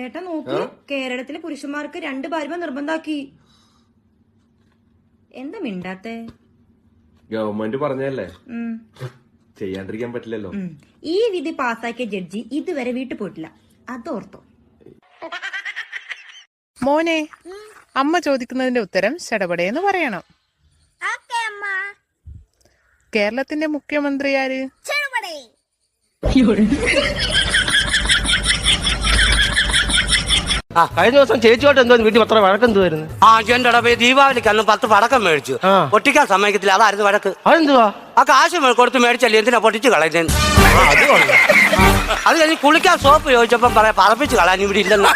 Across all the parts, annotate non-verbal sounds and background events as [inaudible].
ചേട്ടാ നോക്കി. കേരളത്തിലെ പുരുഷന്മാർക്ക് രണ്ട് ഭാര്യ നിർബന്ധാക്കി. എന്താ മിണ്ടാത്തെ? ഗവൺമെന്റ് പറഞ്ഞല്ലേ. ചെയ്യാണ്ടിരിക്കാൻ പറ്റില്ലല്ലോ. ഈ വിധി പാസാക്കിയ ജഡ്ജി ഇതുവരെ വീട്ടിൽ പോയിട്ടില്ല. അതോർത്തോ. മോനെ അമ്മ ചോദിക്കുന്നതിന്റെ ഉത്തരം ശടപടയെന്ന് പറയണം. കേരളത്തിന്റെ മുഖ്യമന്ത്രി ആര് ആ കഴിഞ്ഞ ദിവസം ചേച്ചിയോട്ട് എന്തോ വീട്ടിൽ അത്ര വഴക്കെന്തുവായിരുന്നു ആ എന്റെ ഇടവേ ദീപാവലിക്ക് അന്ന് പത്ത് പടക്കം മേടിച്ചു. ആ. പൊട്ടിക്കാൻ സമ്മതിക്കത്തില്ല അതായിരുന്നു വഴക്ക്. അതെന്തുവാ? ആ കാശ് മേ- കൊടുത്ത് മേടിച്ചല്ലേ എന്തിനാ പൊട്ടിച്ച് കളയുന്നത് അത് അത് കഴിഞ്ഞ് കുളിക്കാൻ സോപ്പ് ചോദിച്ചപ്പം പറയാ പറപ്പിച്ച് കളയാൻ ഇവിടെ ഇല്ലെന്ന്.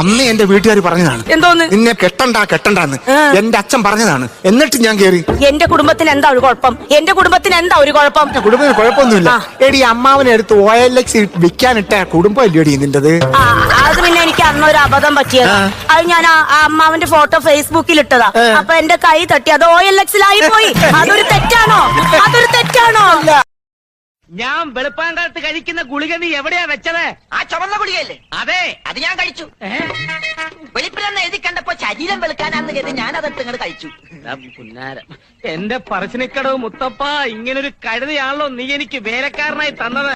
അന്ന് എന്റെ വീട്ടുകാർ പറഞ്ഞതാണ്. എന്തോന്ന്? നിന്നെ കെട്ടണ്ട കെട്ടണ്ടെന്ന്. എന്റെ അച്ഛൻ പറഞ്ഞതാണ്. എന്നിട്ട് ഞാൻ കേറി. എന്റെ കുടുംബത്തിന് എന്താ ഒരു കുഴപ്പം? എന്റെ കുടുംബത്തിന് എന്താ ഒരു കുഴപ്പം? കുടുംബത്തിന് കുഴപ്പമൊന്നുമില്ല. എടി അമ്മാവനെ എടുത്ത് ഒ എൽ എക്സ് വിൽക്കാനിട്ട കുടുംബം അല്ലേടി നിന്റത് അത് പിന്നെ എനിക്ക് അന്ന് ഒരു അബദ്ധം പറ്റിയത്. അത് ഞാൻ ആ അമ്മാവിന്റെ ഫോട്ടോ ഫേസ്ബുക്കിൽ ഇട്ടതാ. അപ്പൊ എന്റെ കൈ തട്ടി അത് ഒ എൽ എക്സിലായി പോയി. [laughs] അതൊരു തെറ്റാണോ? ഞാൻ വെളുപ്പാങ്കാലത്ത് കഴിക്കുന്ന ഗുളിക നീ എവിടെയാ വെച്ചത്? ആ ചുവന്ന ഗുളികയല്ലേ? അതെ. അത് ഞാൻ കഴിച്ചു. വെളുപ്പിലെന്ന് എഴുതി കണ്ടപ്പോ ശരീരം വെളുക്കാനാന്ന് കരുതി ഞാൻ അതെടുത്ത് ഇങ്ങോട്ട് കഴിച്ചു പുന്നാരം. എന്റെ പറശ്ശിനിക്കടവ് മുത്തപ്പ ഇങ്ങനൊരു കഴുതയാണല്ലോ നീ എനിക്ക് വേലക്കാരനായി തന്നത്.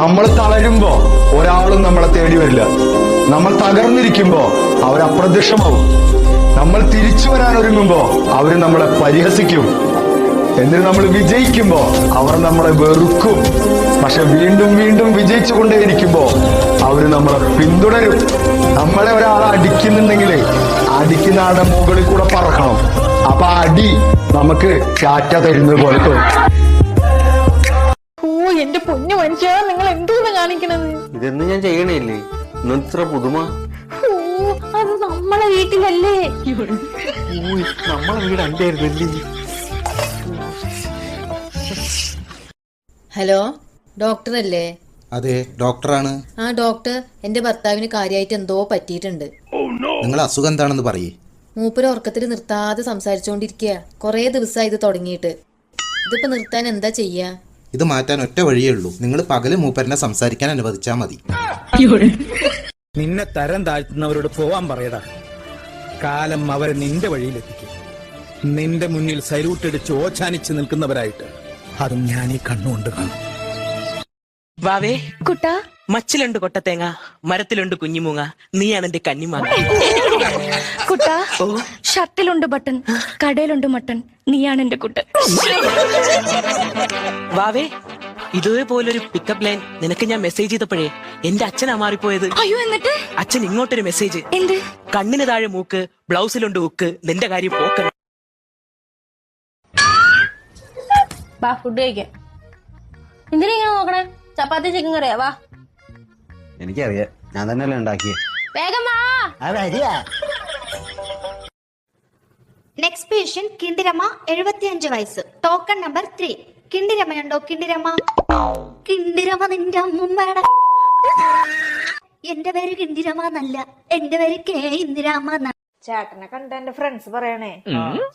നമ്മൾ തളരുമ്പോ ഒരാളും നമ്മളെ തേടി വരില്ല. നമ്മൾ തകർന്നിരിക്കുമ്പോ അവർ അപ്രത്യക്ഷമാവും നമ്മൾ തിരിച്ചു വരാൻ ഒരുങ്ങുമ്പോ അവർ നമ്മളെ പരിഹസിക്കും. എന്നിട്ട് നമ്മൾ വിജയിക്കുമ്പോ അവർ നമ്മളെ വെറുക്കും. പക്ഷെ വീണ്ടും വീണ്ടും വിജയിച്ചു കൊണ്ടേയിരിക്കുമ്പോ അവർ നമ്മളെ പിന്തുടരും. നമ്മളെ ഒരാൾ അടിക്കുന്നുണ്ടെങ്കിൽ അടിക്കുന്ന ആളുടെ മുകളിൽ കൂടെ പറക്കണം. അപ്പൊ അടി നമുക്ക് ചാറ്റ തരുന്നത് പോലെ ഓ എന്റെ പൊന്നു മനുഷ്യ നിങ്ങൾ എന്തോന്ന് കാണിക്കണത്? ഇതെന്ന് ഞാൻ ചെയ്യണില്ലേ? ഇത്ര പുതുമ. ഓ അത് നമ്മളെ വീട്ടിലല്ലേ? നമ്മളെ വീട് ആയിരുന്നല്ലേ ഹലോ ഡോക്ടർ അല്ലേ അതെ ഡോക്ടറാണ്. ആ ഡോക്ടർ എന്റെ ഭർത്താവിന് കാര്യമായിട്ട് എന്തോ പറ്റിയിട്ടുണ്ട്. നിങ്ങൾ അസുഖം എന്താണെന്ന് പറയേ. മൂപ്പര് ഉറക്കത്തിൽ നിർത്താതെ സംസാരിച്ചുകൊണ്ടിരിക്കുക കുറേ ദിവസമായി ഇത് തുടങ്ങിയിട്ട്. ഇതിപ്പോ നിർത്താൻ എന്താ ചെയ്യാ? ഇത് മാറ്റാൻ ഒറ്റ വഴിയേ ഉള്ളൂ. നിങ്ങൾ പകൽ മൂപ്പരനെ സംസാരിക്കാൻ അനുവദിച്ചാ മതി. നിന്നെ തരം താഴ്ത്തുന്നവരോട് പോവാൻ പറയടാ. കാലം അവരെ നിന്റെ വഴിയിലെത്തിക്കും. നിന്റെ മുന്നിൽ സല്യൂട്ട് അടിച്ച് ഓച്ചാനിച്ച് നിൽക്കുന്നവരായിട്ട്. അതും ഞാൻ ഈ കണ്ണുകൊണ്ട് കാണും. വാവേ കുട്ട. മച്ചിലുണ്ട് കൊട്ടത്തേങ്ങ മരത്തിലുണ്ട് കുഞ്ഞിമൂങ്ങ. നീയാണ് എന്റെ കന്നിമാങ്ങ കുട്ട ഷർട്ടിലുണ്ട് ബട്ടൺ കടയിലുണ്ട് മട്ടൺ. നീയാണ് എന്റെ കുട്ടൻ. വാവേ ഇതേപോലൊരു പിക്കപ്പ് ലൈൻ നിനക്ക് ഞാൻ മെസ്സേജ് ചെയ്തപ്പോഴേ എന്റെ അച്ഛനാ മാറിപ്പോയത്. അയ്യോ എന്നിട്ട്? അച്ഛൻ ഇങ്ങോട്ടൊരു മെസ്സേജ് എന്ത്? കണ്ണിന് താഴെ മൂക്ക് ബ്ലൗസിലുണ്ട് ഉക്ക് നിന്റെ കാര്യം പോക്കണം വാ ഫുഡ് കഴിക്കാം എന്തിനാ ഇങ്ങനെ നോക്കണേ? ചപ്പാത്തി ചിക്കൻ കറിയാ വാ. എനിക്കറിയാം. ഞാൻ തന്നെയല്ലേ ഉണ്ടാക്കിയേ. വേഗം വാ. നെക്സ്റ്റ് പേഷ്യന്റ് കിണ്ടിരമ്മ എഴുപത്തിയഞ്ച് വയസ്സ്. ടോക്കൺ നമ്പർ ത്രീ കിണ്ടിരമ്മയുണ്ടോ കിണ്ടിരമ്മ? കിണ്ടിരമ്മ നിന്റെ അമ്മുമ്മയുടെ എന്റെ പേര് കിണ്ടിരമ്മ എന്നല്ല. എന്റെ പേര് കെ. ഇന്ദിരാമ്മ എന്നാ ചേട്ടനെ കണ്ട എന്റെ ഫ്രണ്ട്സ് പറയണേ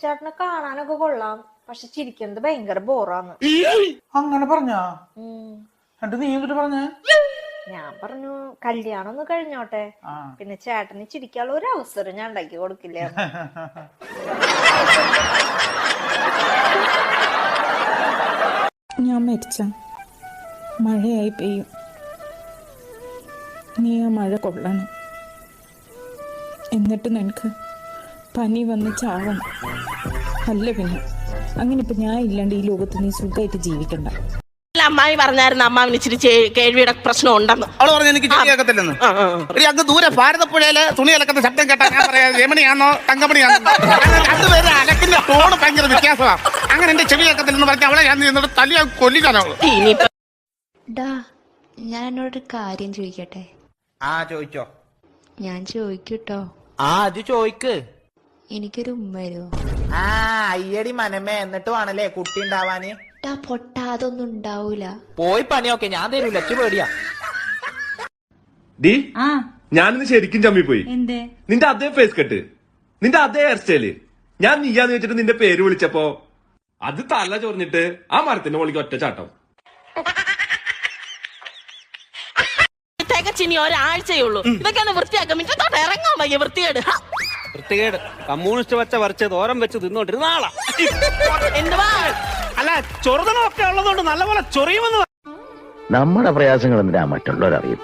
ചേട്ടനെ കാണാനൊക്കെ കൊള്ളാം പക്ഷെ ചിരിക്കുന്നത് ഭയങ്കര ബോറാന്ന്. അങ്ങനെ പറഞ്ഞാ? എന്നിട്ട് നീ എന്നിട്ട് പറഞ്ഞ? ഞാൻ പറഞ്ഞു കല്യാണം ഒന്ന് കഴിഞ്ഞോട്ടെ. പിന്നെ ചേട്ടന് ചിരിക്കാനുള്ള ഒരു അവസരം ഞാൻ ഉണ്ടാക്കി കൊടുക്കില്ല. ഞാൻ മരിച്ച. മഴയായി പെയ്യും. നീ ആ മഴ കൊള്ളണം. എന്നിട്ട് നിനക്ക് പനി വന്ന് ചാവണം. അല്ല പിന്നെ. അങ്ങനെ ഇപ്പൊ ഞാൻ ഇല്ലാണ്ട് ഈ ലോകത്ത് നീ സുഖമായിട്ട് ജീവിക്കണ്ട. അമ്മായി പറഞ്ഞായിരുന്നു അമ്മാവിന് ഇച്ചിരി കേൾവിയുടെ പ്രശ്നം ഉണ്ടെന്ന്. അവൾ പറഞ്ഞു എനിക്ക് കേൾക്കത്തില്ലെന്ന് ഒരു അങ്ങ് ദൂരെ ഭാരതപ്പുഴയിൽ തുണി അലക്കുന്ന ശബ്ദം കേട്ടാ ഞാൻ പറയാ രമണിയാണോ തങ്കമണിയാണോ രണ്ടുപേരും അലക്കിന്റെ ടോണ് ഭയങ്കര വ്യത്യാസമാണ് അങ്ങനെ എന്റെ ചെവി കേൾക്കത്തില്ലെന്ന് പറഞ്ഞ അവളെ ഞാൻ നിന്നിട്ട് തലിയ കൊല്ലിക്കാനോ ഇനിയിപ്പോ ഡാ ഞാൻ എന്നോടൊരു കാര്യം ചോദിക്കട്ടെ? ആ ചോദിച്ചോ. ഞാൻ ചോദിക്കൂട്ടോ. ആ അത് ചോയ്ക്ക്. എനിക്കൊരു ഉമ്മ വരുമോ ആ അയ്യടി മനമേ എന്നിട്ട് വേണല്ലേ കുട്ടി ഉണ്ടാവാന്? പൊട്ടാതൊന്നും പൊട്ട അതൊന്നും ഉണ്ടാവൂല. പോയി പണിയൊക്കെ ഞാൻ തരൂല അച്ഛ പേടിയാ. ഡി ഞാനിന്ന് ശരിക്കും ചമ്മിപ്പോയി എന്തേ? നിന്റെ അതേ ഫേസ് കട്ട് നിന്റെ അതേ ഹെയർ സ്റ്റൈൽ ഞാൻ നീയാന്ന് വെച്ചിട്ട് നിന്റെ പേര് വിളിച്ചപ്പോ അത് തല ചൊറിഞ്ഞിട്ട് ആ മരത്തിന്റെ മുകളിലേക്ക് ഒറ്റ ചാട്ടം. ഇനി ഒരാഴ്ചയേ ഉള്ളൂ. ഇതൊക്കെ ഒന്ന് വൃത്തിയാക്കാം. മിറ്റത്തോട്ട് ഇറങ്ങാൻ വയ്യ വൃത്തികേട്! വൃത്തികേട്. കമ്മ്യൂണിസ്റ്റ് വച്ച വരച്ച് തോരം വെച്ച് തിന്നോണ്ടിരുന്ന ആളാ. എന്തുവാ അല്ല ചൊറുതണമൊക്കെ ഉള്ളതുകൊണ്ട് നല്ലപോലെ ചൊറിയുമെന്ന് നമ്മുടെ പ്രയാസങ്ങൾ എന്തിനാ മറ്റുള്ളവരറിയും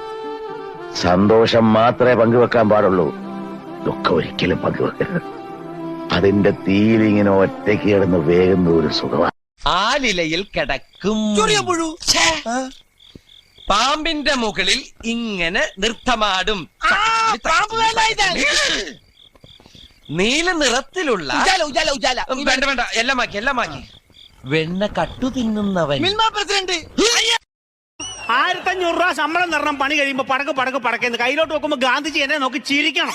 സന്തോഷം മാത്രമേ പങ്കുവെക്കാൻ പാടുള്ളൂ. ദുഃഖം ഒരിക്കലും പങ്കുവെക്കരുത്. അതിന്റെ തീയിലിങ്ങനെ ഒറ്റയ്ക്ക് കിടന്ന് വേകുന്ന ഒരു സുഖമാണ് ആ ലിലയിൽ കിടക്കും. പാമ്പിന്റെ മുകളിൽ ഇങ്ങനെ നൃത്തമാടും. നീല നിറത്തിലുള്ള വേണ്ട വേണ്ട. എല്ലാം മാക്കി എല്ലാം മാക്കി വെണ്ണ കട്ടു തിന്നുന്നവൻ. ആയിരത്തഞ്ഞൂറ് രൂപ ശമ്പളം തരണം. പണി കഴിയുമ്പോ പടക്ക് പടക്ക് പടക്കെന്ന് കയ്യിലോട്ട് നോക്കുമ്പോ ഗാന്ധിജി എന്നെ നോക്കി ചിരിക്കണം.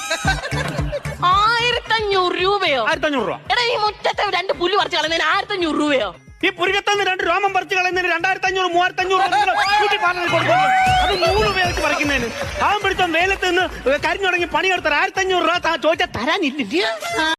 ആയിരത്തഞ്ഞൂറ് രൂപയോ? ആയിരത്തഞ്ഞൂറ് രൂപ. എടാ ഈ മുറ്റത്തെ രണ്ട് പുല്ല് പറിച്ച് ആയിരത്തി ആയിരത്തഞ്ഞൂറ് രൂപയോ? ഈ പുരുകത്തന്ന് രണ്ട് രോമം പറിച്ചു കളയുന്നതിന് രണ്ടായിരത്തി അഞ്ഞൂറ് മൂവായിരത്തി അഞ്ഞൂറ് അത് നൂറ് പേർക്ക് പറിക്കുന്നതിന്. അവൻ പിടിച്ച വേലത്ത് നിന്ന് കരിഞ്ഞുടങ്ങി പണിയെടുത്ത ആയിരത്തി അഞ്ഞൂറ് രൂപ ചോദിച്ചാൽ തരാനില്ല